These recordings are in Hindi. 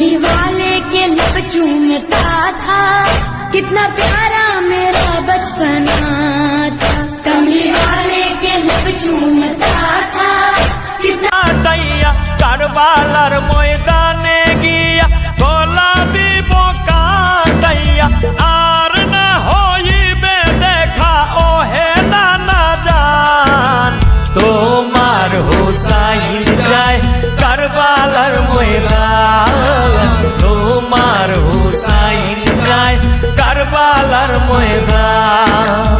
चूड़ी वाले के लिप चूमता था कितना प्यारा मेरा बचपना था कमली वाले के लिप चूमता था कितना दैया कारबालर मैदाने गिया गोला दीबो का दैया आर न हो बे देखा ओ है ना, ना जान तो मार हो साई কারবালার ময়দান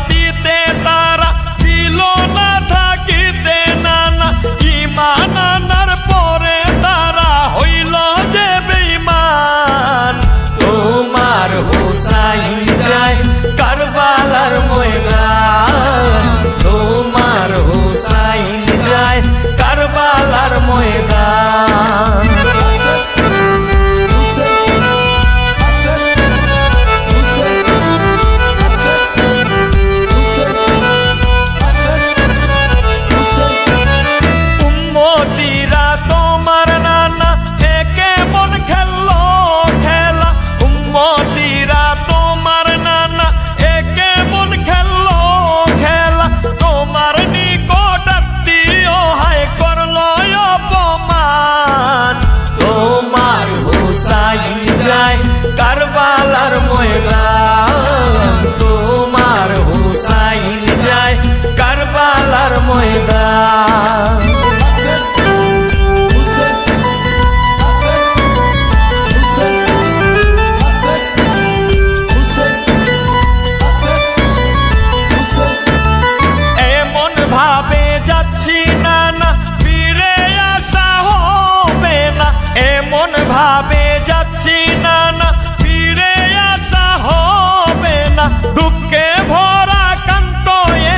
ভাবে যাচ্ছি না না ফিরে আসা হবে না দুঃখে ভরা কান্ত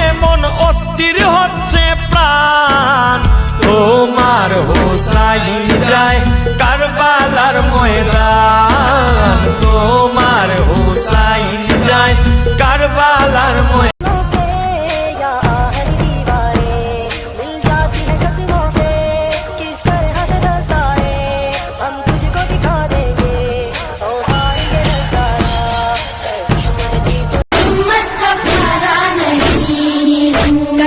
এমন অস্থির হচ্ছে প্রাণ তোমার হোসাই যায় কারবালার ময়দান